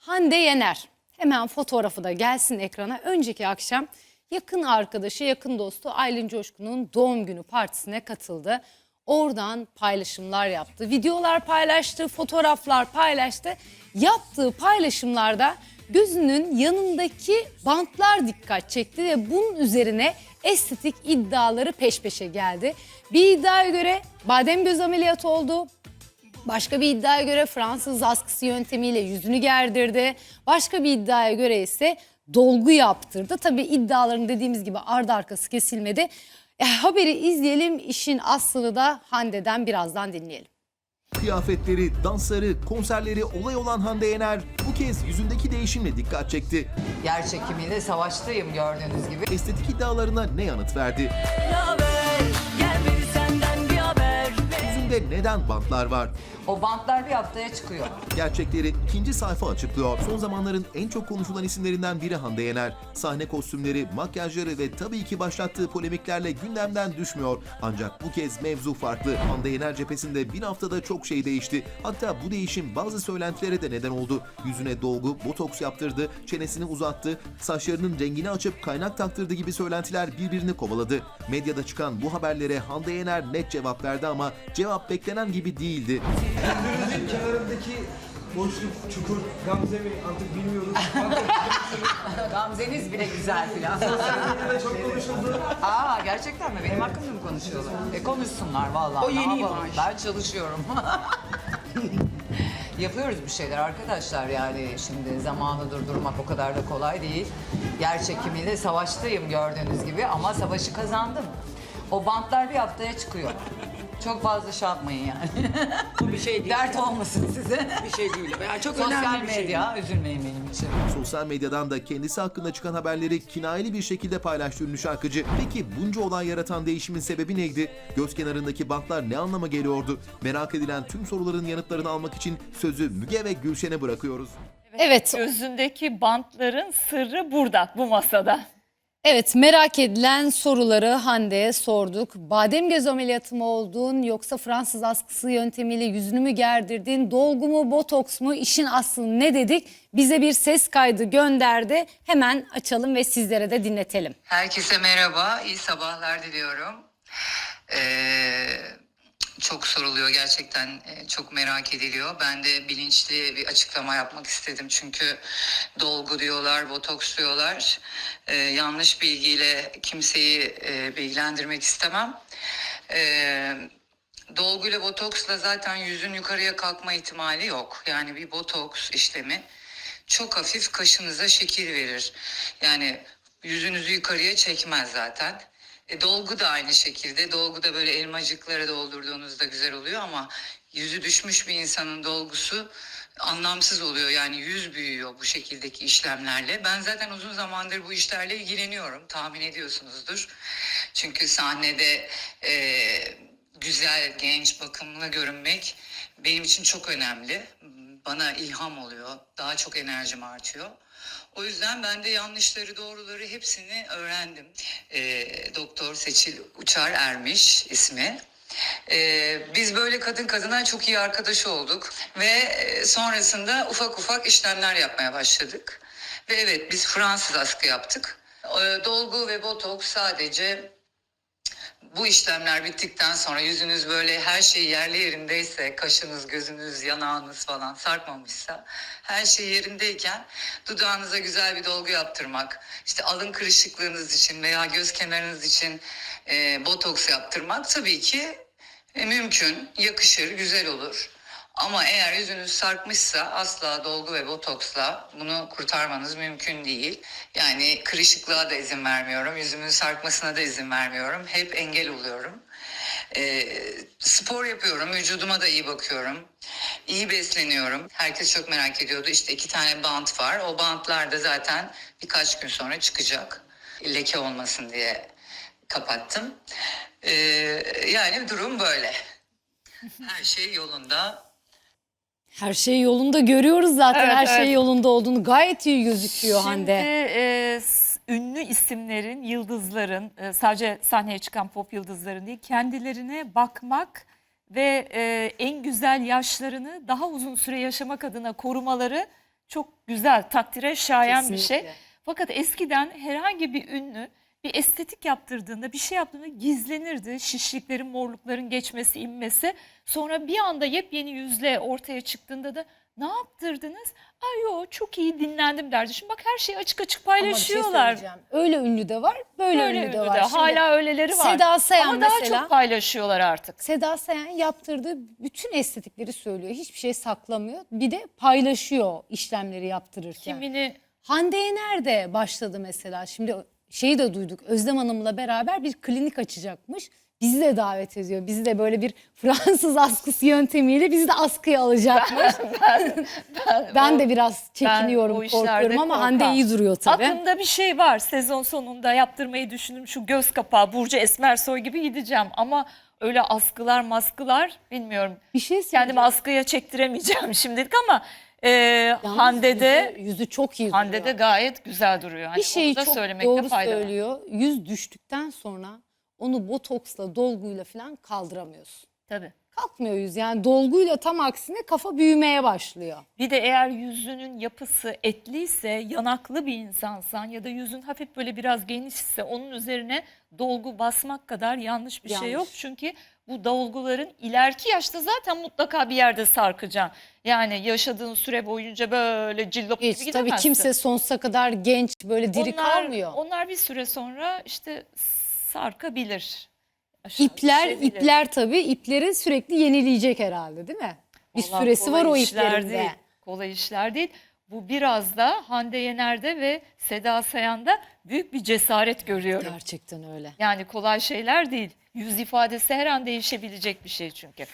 Hande Yener. Hemen fotoğrafı da gelsin ekrana. Önceki akşam yakın arkadaşı, yakın dostu Aylin Coşkun'un doğum günü partisine katıldı. Oradan paylaşımlar yaptı. Videolar paylaştı, fotoğraflar paylaştı. Yaptığı paylaşımlarda gözünün yanındaki bantlar dikkat çekti ve bunun üzerine estetik iddiaları peş peşe geldi. Bir iddiaya göre badem göz ameliyatı oldu. Başka bir iddiaya göre Fransız askısı yöntemiyle yüzünü gerdirdi. Başka bir iddiaya göre ise dolgu yaptırdı. Tabii iddiaların dediğimiz gibi ardı arkası kesilmedi. E, haberi izleyelim. İşin aslını da Hande'den birazdan dinleyelim. Kıyafetleri, dansları, konserleri olay olan Hande Yener bu kez yüzündeki değişimle dikkat çekti. Yer çekimiyle savaştayım gördüğünüz gibi. Estetik iddialarına ne yanıt verdi? haber neden bantlar var? O bantlar bir haftaya çıkıyor. Gerçekleri ikinci sayfa açıklıyor. Son zamanların en çok konuşulan isimlerinden biri Hande Yener. Sahne kostümleri, makyajları ve tabii ki başlattığı polemiklerle gündemden düşmüyor. Ancak bu kez mevzu farklı. Hande Yener cephesinde bir haftada çok şey değişti. Hatta bu değişim bazı söylentilere de neden oldu. Yüzüne dolgu, botoks yaptırdı, çenesini uzattı, saçlarının rengini açıp kaynak taktırdı gibi söylentiler birbirini kovaladı. Medyada çıkan bu haberlere Hande Yener net cevap verdi ama cevap beklenen gibi değildi. Gözünüzün kenarındaki boşluk, çukur, Gamze mi artık bilmiyoruz. Gamzeniz bile güzel filan. Çok konuşuldu. Aa gerçekten mi? Benim hakkımda mı konuşuyorlar? E konuşsunlar vallahi. O yeni Ne yapalım? imaj. Ben çalışıyorum. Yapıyoruz bir şeyler arkadaşlar yani şimdi zamanı durdurmak o kadar da kolay değil. Yer çekimiyle savaştayım gördüğünüz gibi ama savaşı kazandım. O bantlar bir haftaya çıkıyor. Çok fazla şey yapmayın yani. Bu bir şey değil Dert olmasın size. Bir şey değil yani çok Sosyal önemli bir şey medya üzülmeyin benim için. Sosyal medyadan da kendisi hakkında çıkan haberleri kinayeli bir şekilde paylaştı ünlü şarkıcı. Peki bunca olay yaratan değişimin sebebi neydi? Göz kenarındaki bantlar ne anlama geliyordu? Merak edilen tüm soruların yanıtlarını almak için sözü Müge ve Gülşen'e bırakıyoruz. Evet, Gözündeki bantların sırrı burada, bu masada. Evet merak edilen soruları Hande'ye sorduk. Badem göz ameliyatı mı oldun yoksa Fransız askısı yöntemiyle yüzünü mü gerdirdin? Dolgu mu, botoks mu? İşin aslı ne dedik? Bize bir ses kaydı gönderdi. Hemen açalım ve sizlere de dinletelim. Herkese merhaba, iyi sabahlar diliyorum. Ee, çok soruluyor gerçekten, e, çok merak ediliyor. Ben de bilinçli bir açıklama yapmak istedim çünkü dolgu diyorlar, botoks diyorlar. Ee, yanlış bilgiyle kimseyi e, bilgilendirmek istemem. Ee, dolguyla botoksla zaten yüzün yukarıya kalkma ihtimali yok. Yani bir botoks işlemi çok hafif kaşınıza şekil verir. Yani yüzünüzü yukarıya çekmez zaten. E, dolgu da aynı şekilde. Dolgu da böyle elmacıklara doldurduğunuzda güzel oluyor ama yüzü düşmüş bir insanın dolgusu anlamsız oluyor. Yani yüz büyüyor bu şekildeki işlemlerle. Ben zaten uzun zamandır bu işlerle ilgileniyorum. Tahmin ediyorsunuzdur. Çünkü sahnede e, güzel, genç, bakımlı görünmek benim için çok önemli. Bana ilham oluyor. Daha çok enerjim artıyor. O yüzden ben de yanlışları, doğruları hepsini öğrendim. Ee, Doktor Seçil Uçar Ermiş ismi. Ee, biz böyle kadın kadına çok iyi arkadaş olduk ve e, sonrasında ufak ufak işlemler yapmaya başladık. Ve evet biz Fransız askı yaptık. Ee, dolgu ve botoks sadece bu işlemler bittikten sonra yüzünüz böyle her şey yerli yerindeyse, kaşınız, gözünüz, yanağınız falan sarkmamışsa, her şey yerindeyken dudağınıza güzel bir dolgu yaptırmak, işte alın kırışıklığınız için veya göz kenarınız için e, botoks yaptırmak tabii ki e, mümkün, yakışır, güzel olur. Ama eğer yüzünüz sarkmışsa asla dolgu ve botoksla bunu kurtarmanız mümkün değil. Yani kırışıklığa da izin vermiyorum, yüzümün sarkmasına da izin vermiyorum. Hep engel oluyorum. Ee, spor yapıyorum, vücuduma da iyi bakıyorum. İyi besleniyorum. Herkes çok merak ediyordu. İşte iki tane bant var. O bantlar da zaten birkaç gün sonra çıkacak. Leke olmasın diye kapattım. Ee, yani durum böyle. Her şey yolunda. Her şey yolunda görüyoruz zaten Evet, her şey evet. yolunda olduğunu gayet iyi gözüküyor Şimdi Hande. e, s- ünlü isimlerin, yıldızların, e, sadece sahneye çıkan pop yıldızların değil, kendilerine bakmak ve e, en güzel yaşlarını daha uzun süre yaşamak adına korumaları çok güzel, takdire şayan bir şey. Kesinlikle. Fakat eskiden herhangi bir ünlü bir estetik yaptırdığında, bir şey yaptığında gizlenirdi. Şişliklerin, morlukların geçmesi, inmesi. Sonra bir anda yepyeni yüzle ortaya çıktığında da ne yaptırdınız? Ay yo çok iyi dinlendim derdi. Şimdi bak her şeyi açık açık Ama bir şey paylaşıyorlar. Öyle ünlü de var, böyle, Böyle ünlü de var. Şimdi Hala öyleleri var. Seda Sayan Ama daha mesela- çok paylaşıyorlar artık. Seda Sayan yaptırdığı bütün estetikleri söylüyor. Hiçbir şey saklamıyor. Bir de paylaşıyor işlemleri yaptırırken. Kimini Hande Yener de başladı mesela. Şimdi şeyi de duyduk. Özlem Hanım'la beraber bir klinik açacakmış. Bizi de davet ediyor. Bizi de böyle bir Fransız askısı yöntemiyle bizi de askıya alacakmış. ben de biraz çekiniyorum, korkuyorum ama Hande korkam. iyi duruyor tabii. Aklımda bir şey var. Sezon sonunda yaptırmayı düşündüm. Şu göz kapağı Burcu Esmersoy gibi gideceğim. Ama öyle askılar maskılar bilmiyorum. Bir şey Kendimi askıya çektiremeyeceğim şimdilik ama e, Yalnız Hande'de yüzü, yüzü çok iyi Hande'de duruyor. gayet güzel duruyor. Hani bir şeyi çok doğru fayda var. söylüyor. Yüz düştükten sonra onu botoksla, dolguyla falan kaldıramıyorsun. Tabii. Kalkmıyor yüz yani dolguyla tam aksine kafa büyümeye başlıyor. Bir de eğer yüzünün yapısı etliyse, yanaklı bir insansan ya da yüzün hafif böyle biraz genişse onun üzerine dolgu basmak kadar yanlış bir şey Yanlış. yok. Çünkü bu dolguların ileriki yaşta zaten mutlaka bir yerde sarkacaksın. Yani yaşadığın süre boyunca böyle cillop gibi Hiç gidemezsin. tabii kimse sonsuza kadar genç böyle diri onlar, kalmıyor. Onlar bir süre sonra işte sarkabilir. Aşağı İpler düşebilir. ipler tabii ipleri sürekli yenileyecek herhalde değil mi? Bir Vallahi süresi var o iplerin de. Kolay işler değil. Bu biraz da Hande Yener'de ve Seda Sayan'da büyük bir cesaret görüyorum. Gerçekten öyle. Yani kolay şeyler değil. Yüz ifadesi her an değişebilecek bir şey çünkü.